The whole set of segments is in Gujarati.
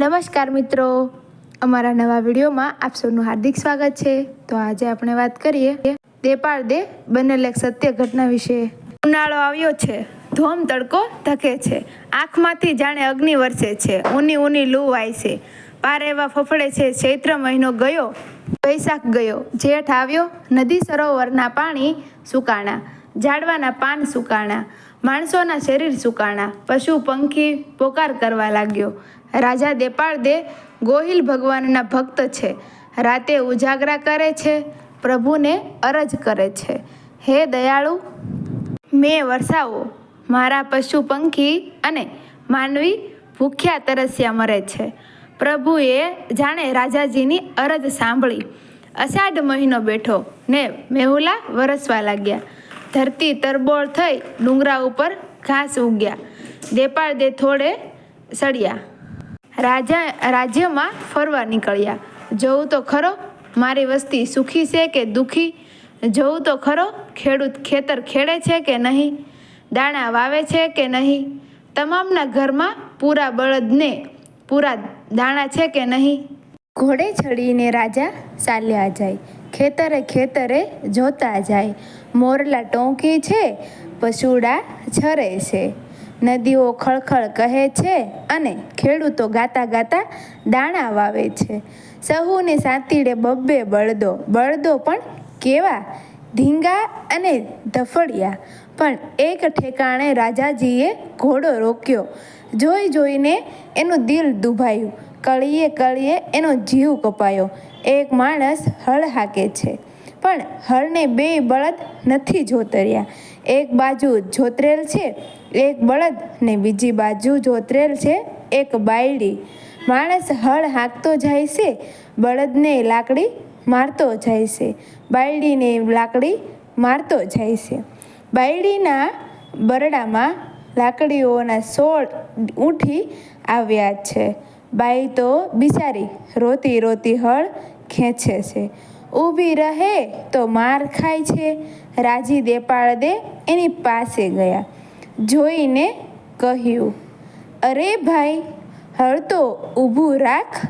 નમસ્કાર મિત્રો. અમારા નવા વિડીયોમાં આપ સૌનું હાર્દિક સ્વાગત છે. તો આજે આપણે વાત કરીએ દેપાળ દે બનેલ એક સત્ય ઘટના વિશે. ઉનાળો આવ્યો છે. ધોમ તડકો ધકે છે. આંખમાંથી જાણે અગ્નિ વરસે છે. ઊની ઊની લૂ વાય છે. પાર એવા ફફડે છે. ચૈત્ર મહિનો ગયો. વૈશાખ ગયો. જેઠ આવ્યો. નદી સરોવરના પાણી સુકાણા. ઝાડવાના પાન સુકાણા, માણસોના શરીર સુકાણા, પશુ, પંખી પોકાર કરવા લાગ્યો. રાજા દેપાળ દે ગોહિલ ભગવાનના ભક્ત છે. રાતે ઉજાગરા કરે છે, પ્રભુને અરજ કરે છે. હે દયાળુ, મેં વરસાવો, મારા પશુ, પંખી અને માનવી ભૂખ્યા તરસ્યા મરે છે. પ્રભુએ જાણે રાજાજીની અરજ સાંભળી. અષાઢ મહિનો બેઠો ને મેહુલા વરસવા લાગ્યા. ધરતી તરબોળ થઈ ડુંગરા ઉપર ઘાસ ઉગ્યા. દેપાળ દે થોડે સળિયા. રાજા, રાજ્યમાં ફરવા નીકળ્યા. જોઉં તો ખરો, મારી વસ્તી સુખી છે કે દુખી? જોઉં તો ખરો, ખેડૂત ખેતર ખેડે છે કે નહીં? દાણા વાવે છે કે નહીં? તમામના ઘરમાં પૂરા બળદને પૂરા દાણા છે કે નહીં? ઘોડે ચડીને રાજા ચાલ્યા જાય. ખેતરે ખેતરે જોતા જાય. મોરલા ટોંકી છે, પશુડા છરે છે. નદીઓ ખળખળ કહે છે અને ખેડૂતો ગાતા ગાતા દાણા વાવે છે. સહુને સાતીડે બબ્બે બળદો. બળદો પણ કેવા? ધીંગા અને ધફડિયા પણ એક ઠેકાણે રાજાજીએ ઘોડો રોક્યો. જોઈ જોઈને એનું દિલ દુભાયું. કળીએ કળીએ એનો જીવ કપાયો. એક માણસ હળ હાકે છે. પણ હળને બે બળદ નથી જોતર્યા. એક બાજુ જોતરેલ છે, એક બળદ ને બીજી બાજુ જોતરેલ છે, એક બાયડી. માણસ હળ હાંકતો જાય છે, બળદને લાકડી મારતો જાય છે, બાયડીને લાકડી મારતો જાય છે. બાયડીના બરડામાં લાકડીઓના સોળ ઉઠી આવ્યા છે. બાઈ તો બિચારી રોતી રોતી હળ ખેંચે છે. ઊભી રહે તો માર ખાય છે. રાજી દેપાળ દે એની પાસે ગયા. જોઈને કહ્યું, અરે ભાઈ, હળ તો ઊભું રાખ.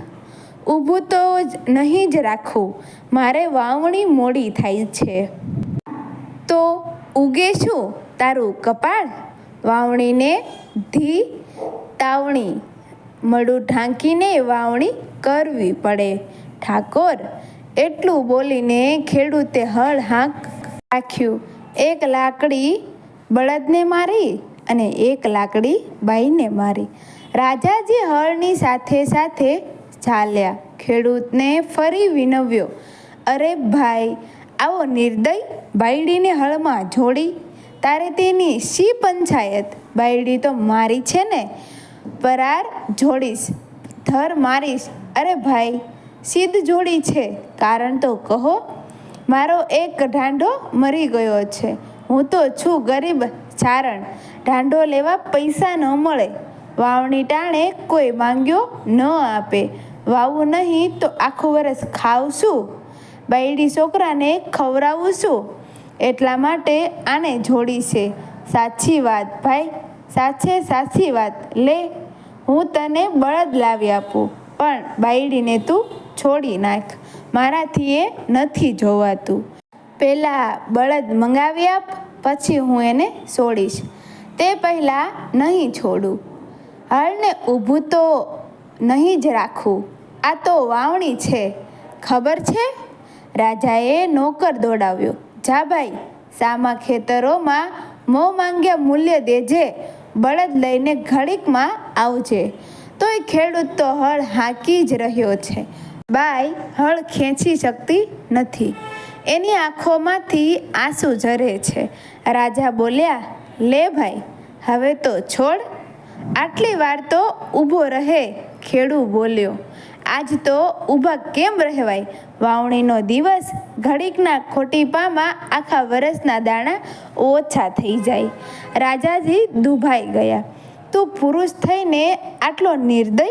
ઊભું તો જ નહીં જ રાખવું મારે વાવણી મોડી થાય છે. તો ઉગે શું તારું કપાળ? વાવણીને ધી તાવણી મળું ઢાંકીને વાવણી કરવી પડે. ઠાકોર એટલું બોલીને ખેડૂતે હળ હાંક રાખ્યું. એક લાકડી બળદને મારી અને એક લાકડી બાઈને મારી. રાજાજી હળની સાથે સાથે ચાલ્યા. ખેડૂતને ફરી વિનવ્યો. અરે ભાઈ, આવો નિર્દય બાયડીને હળમાં જોડી. તારે તેની શી પંચાયત? બાયડી તો મારી છે ને. પરાર જોડીશ, ધર મારીશ. અરે ભાઈ સિદ્ધ જોડી છે. કારણ તો કહો, મારો એક ઢાંઢો મરી ગયો છે. હું તો છું ગરીબ ચારણ ઢાંઢો લેવા પૈસા ન મળે. વાવણી ટાણે કોઈ માંગ્યો ન આપે. વાવું નહીં તો આખું વરસ ખાવશું. બાયડી છોકરાને ખવડાવું છું એટલા માટે આને જોડી છે. સાચી વાત, ભાઈ. સાચે સાચી વાત. લે, હું તને બળદ લાવી આપું, પણ બાયડીને તું છોડી નાખ. મારાથી એ નથી જોવાતું. પહેલાં બળદ મંગાવી આપ, પછી હું એને છોડીશ તે પહેલાં નહીં છોડું. હળને ઊભું તો નહીં જ રાખું. આ તો વાવણી છે. ખબર છે? રાજાએ નોકર દોડાવ્યો. જા ભાઈ, સામા ખેતરોમાં મો માંગ્યા મૂલ્ય દેજે. બળદ લઈને ઘડીકમાં આવજે. તોય ખેડૂત તો હળ હાંકી જ રહ્યો છે. બાઈ હળ ખેંચી શકતી નથી. એની આંખોમાંથી આંસુ ઝરે છે. રાજા બોલ્યા, લે ભાઈ, હવે તો છોડ. આટલી વાર તો ઊભો રહે, ખેડૂ બોલ્યો. આજ તો ઊભા કેમ રહેવાય? વાવણીનો દિવસ ઘડીકના ખોટીપામાં આખા વરસના દાણા ઓછા થઈ જાય. રાજાજી દુભાઈ ગયા. તું પુરુષ થઈને આટલો નિર્દય?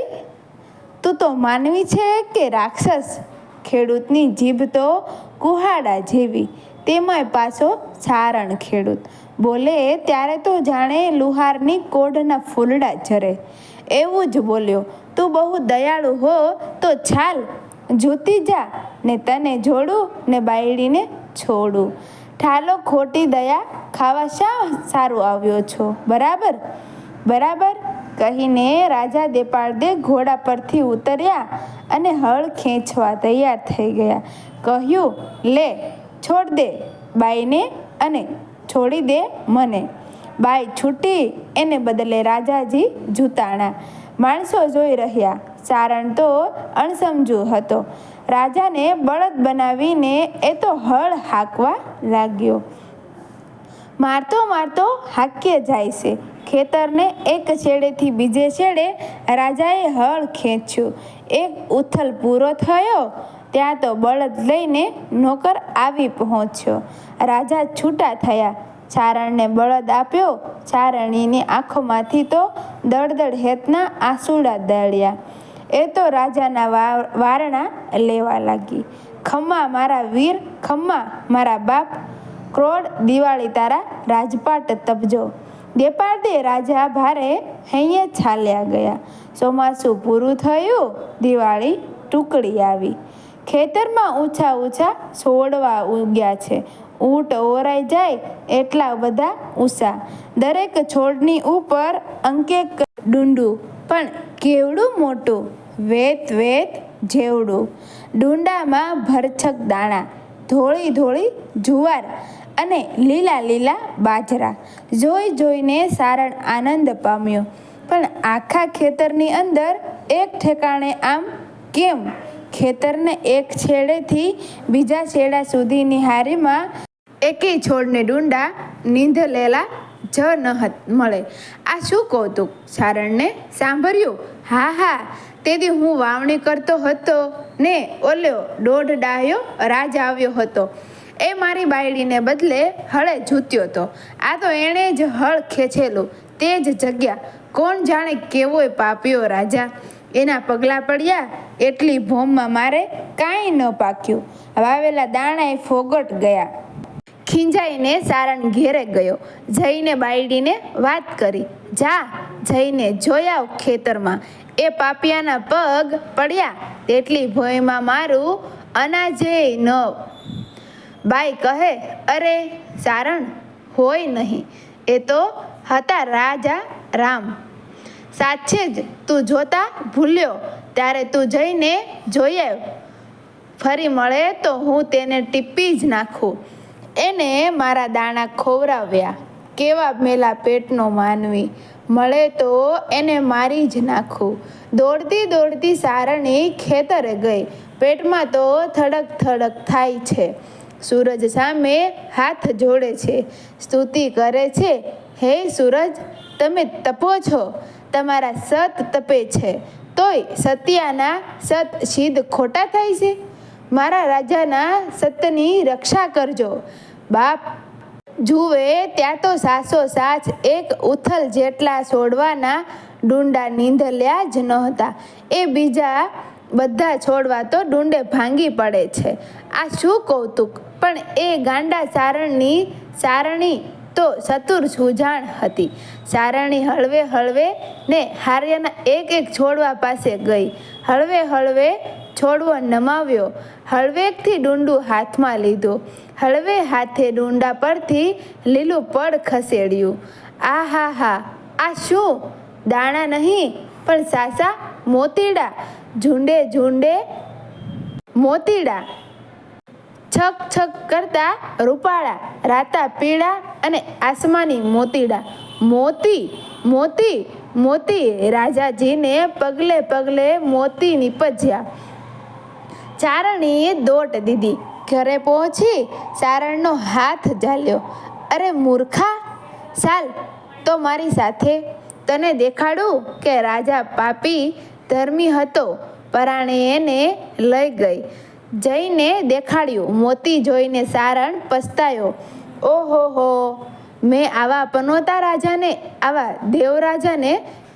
તું તો માનવી છે કે રાક્ષસ? ખેડૂતની જીભ તો કુહાડા જેવી. તેમાંય પાછો સારણ ખેડૂત. બોલે, ત્યારે તો જાણે લુહારની કોઢના ફૂલડા ઝરે. એવું જ બોલ્યો, તું બહુ દયાળુ હો, તો ચાલ, જૂતી જા, ને તને જોડું, ને બાયડીને છોડું. ઠાલો ખોટી દયા, ખાવા શા સારું આવ્યો છો? બરાબર? બરાબર? કહીને રાજા દેપાળદે ઘોડા પરથી ઉતર્યા અને હળ ખેંચવા તૈયાર થઈ ગયા. કહ્યું, લે, છોડ દે, બાઈને અને છોડી દે મને. બાઈ છૂટી, એને બદલે રાજાજી જૂતાણા. માણસો જોઈ રહ્યા. સારણ તો અણસમજુ હતો. રાજાને બળદ બનાવીને એ તો હળ હાંકવા લાગ્યો. મારતો મારતો હાક્ય જાય છે. ખેતરને એક છેડેથી બીજે છેડે રાજાએ હળ ખેંચ્યું. એક ઉથલ પૂરો થયો, ત્યાં તો બળદ લઈને નોકર આવી પહોંચ્યો. રાજા છૂટા થયા. ચારણને બળદ આપ્યો. ચારણીની આંખોમાંથી તો દળદળ હેતના આંસુડા દળ્યા. એ તો રાજાના વારણા લેવા લાગી. ખમ્મા મારા વીર, ખમ્મા મારા બાપ, ક્રોડ દિવાળી તારા રાજપાટ તપજો. દેપાળદે રાજા ભારે હૈયે છાલ્યા ગયા. ચોમાસું પૂરું થયું, દિવાળી ટુકડી આવી. ખેતરમાં ઊંચા ઊંચા છોડવા ઉગ્યા છે. ઊંટ ઓરાઈ જાય એટલા બધા ઊંચા. દરેક છોડની ઉપર અંકેક ડુંડું, પણ કેવડું મોટું? વેત વેત, જેવડું. ડુંડામાં ભરછક દાણા, ધોળી ધોળી જુવાર અને લીલા લીલા બાજરા. જોઈ જોઈને સારણ આનંદ પામ્યો. પણ આખા ખેતરની અંદર એક ઠેકાણે આમ કેમ? ખેતરને એક છેડેથી બીજા છેડા સુધીની હારીમાં એકેય છોડને ડુંડા નીંધલેલા જ ન મળે. આ શું કૌતુક? સારણને સાંભળ્યું? હા હા. તેથી હું વાવણી કરતો હતો ને ઓલ્યો દોઢ ડાહ્યો રાજ આવ્યો હતો. એ મારી બાયડીને બદલે હળે જૂત્યો હતો. આ તો એણે જ હળ ખેંચેલું. તે જ જગ્યા. કોણ જાણે કેવોય પાપ્યો રાજા? એના પગલાં પડ્યા. એટલી ભોમમાં મારે કાંઈ ન પાક્યું. વાવેલા દાણાએ ફોગટ ગયા. ખીંજાઈને સારણ ઘેરે ગયો. જઈને બાયડીને વાત કરી. જા, જઈને જોઈ આવ ખેતરમાં. એ પાપિયાના પગ પડ્યા. તેટલી ભોયમાં મારું અનાજે ન. બાઈ કહે, અરે સારણ હોય નહીં. એ તો હતા રાજા રામ. સાચે જ તું જોતા ભૂલ્યો. ત્યારે તું જઈને જોઈ આવ. ફરી મળે તો હું તેને ટીપી જ નાખું. એને મારા દાણા ખોવરાવ્યા કેવા મેલા પેટનો માનવી. મળે તો એને મારી જ નાખું. દોડતી દોડતી સારણી ખેતરે ગઈ. પેટમાં તો થડક થડક થાય છે. સૂરજ સામે હાથ જોડે છે. સ્તુતિ કરે છે. હે સૂરજ, તમે તપો છો? તમારા સત તપે છે. તોય સત્યાના સત સિદ્ધ ખોટા થાય છે? મારા રાજાના સતની રક્ષા કરજો. બાપ, જુએ ત્યાં તો સાસો સાચ એક ઉથલ જેટલા છોડવાના ડુંડા નીંધલ્યા જ નહોતા. એ બીજા બધા છોડવા તો ડુંડે ભાંગી પડે છે. આ શું કૌતુક? પણ એ ગાંડા સારણની સારણી તો ચતુર સુજાણ હતી. સારણી હળવે હળવે ને હાર્યના એક એક છોડવા પાસે ગઈ. હળવે હળવે છોડવો નમાવ્યો. હળવેકથી ડુંડું હાથમાં લીધું. હળવે હાથે ડુંડા પરથી લીલું પડ ખસેડ્યું. આ હા હા, આ શું? દાણા નહીં, પણ સાસા મોતીડા, ઝુંડે ઝુંડે મોતીડા. છક છક કરતા રૂપાળા, રાતા પીળા અને આસમાની મોતીડા. મોતી મોતી મોતી, રાજાજીને પગલે પગલે મોતી નીપજ્યા. ચારણીએ દોટ દીધી. ઘરે પહોંચી સારણનો હાથ ઝાલ્યો. અરે મૂર્ખા ચાલ તો મારી સાથે. તને દેખાડું કે રાજા પાપી ધર્મી હતો, પરાણે એને લઈ ગઈ. જઈને દેખાડ્યું, મોતી જોઈને સારણ પસ્તાયો. ઓહો હો, મેં આવા પનોતા રાજાને, આવા દેવરાજાને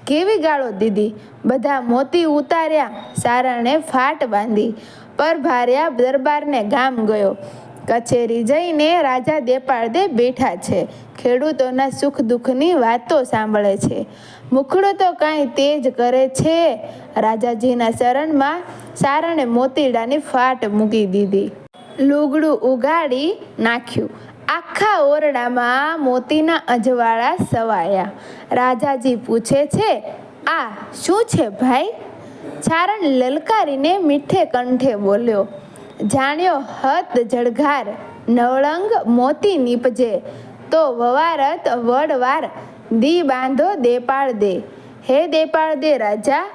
કેવી ગાળો દીધી? બધા મોતી ઉતાર્યા, સારણે ફાટ બાંધી. પર ભાર્યા દરબારને ગામ ગયો. કચેરી જઈને રાજા દેપાળદે બેઠા છે. ખેડૂતોના સુખ દુઃખની વાતો સાંભળે છે. મુખડો તો કાંઈ તેજ કરે છે. રાજાજીના શરણમાં સારણે મોતીડાની ફાટ મૂકી દીધી. લુગડું ઉગાડી નાખ્યું. આખા ઓરડામાં મોતીના અજવાળા સવાયા. રાજાજી પૂછે છે, આ શું છે ભાઈ? છારણ લલકારીને મીઠે કંઠે બોલ્યો, જાણ્યો હત જળઘાર, નવળંગ મોતી નીપજે, તો વવારત વડવાર, દી બાંધો દેપાળ દે. હે દેપાળ દે રાજા,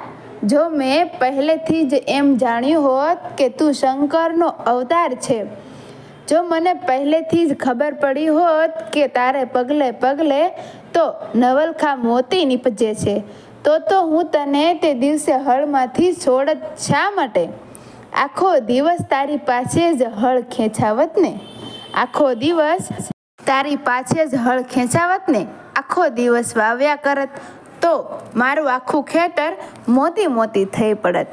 જો મેં પહેલેથી જ એમ જાણ્યું હોત કે તું શંકરનો અવતાર છે જો મને પહેલેથી જ ખબર પડી હોત કે તારે પગલે પગલે તો નવલખા મોતી નીપજે છે, તો તો હું તને તે દિવસે હળમાંથી છોડત શા માટે? આખો દિવસ તારી પાસે જ હળ ખેંચાવત ને? આખો દિવસ તારી પાસે જ હળ ખેંચાવત ને? આખો દિવસ વાવ્યા કરત તો મારું આખું ખેતર મોતી મોતી થઈ પડત.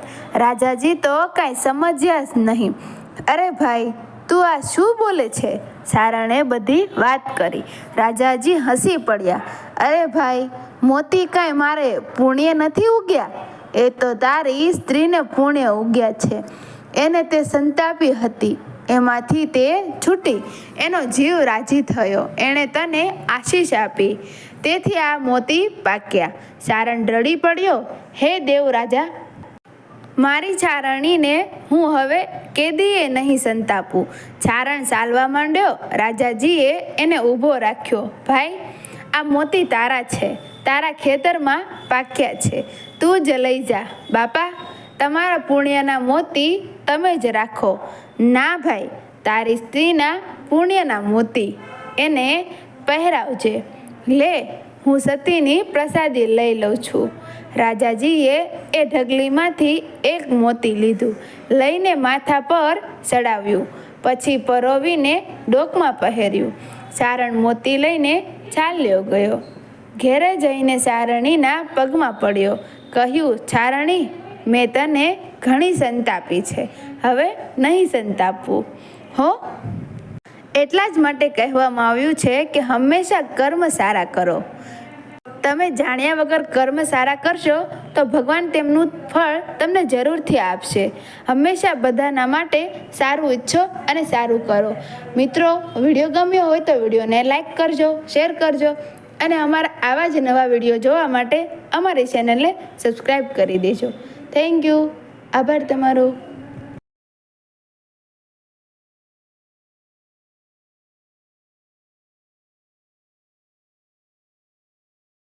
રાજાજી તો કાંઈ સમજ્યા જ નહીં. અરે ભાઈ તું આ શું બોલે છે? સારણે બધી વાત કરી. રાજાજી હસી પડ્યા. અરે ભાઈ, મોતી કાંઈ મારે પુણ્ય નથી ઉગ્યા? એ તો તારી સ્ત્રીને પુણ્ય ઉગ્યા છે. એને તે સંતાપી હતી. એમાંથી તે છૂટી. એનો જીવ રાજી થયો. એણે તને આશીષ આપી. તેથી આ મોતી પાક્યા. સારણ રડી પડ્યો. હે દેવ રાજા મારી છારણીને હું હવે કેદીએ નહીં સંતાપું. છારણ ચાલવા માંડ્યો, રાજાજીએ એને ઊભો રાખ્યો. ભાઈ, આ મોતી તારા છે. તારા ખેતરમાં પાક્યા છે. તું જ લઈ જા. બાપા, તમારા પુણ્યના મોતી તમે જ રાખો. ના ભાઈ, તારી સ્ત્રીના પુણ્યના મોતી એને પહેરાવજે. લે, હું સતીની પ્રસાદી લઈ લઉં છું. રાજાજીએ એ ઢગલીમાંથી એક મોતી લીધું, લઈને માથા પર ચડાવ્યું, પછી પરોવીને ડોકમાં પહેર્યું. સારણ મોતી લઈને ચાલ્યો ગયો. ઘેરે જઈને સારણીના પગમાં પડ્યો, કહ્યું છારણી મેં તને ઘણી સંતાપી છે, હવે નહીં સંતાપવું હો? એટલા જ માટે કહેવામાં આવ્યું છે કે હંમેશા કર્મ સારા કરો. તમે જાણ્યા વગર કર્મ સારા કરશો, તો ભગવાન તેમનું ફળ તમને જરૂરથી આપશે. હંમેશા બધાના માટે સારું ઈચ્છો અને સારું કરો. મિત્રો, વીડિયો ગમ્યો હોય તો વિડીયોને લાઈક કરજો, શેર કરજો અને અમારા આવા જ નવા વીડિયો જોવા માટે અમારી ચેનલને સબસ્ક્રાઈબ કરી દેજો. Thank you. આભાર તમારો.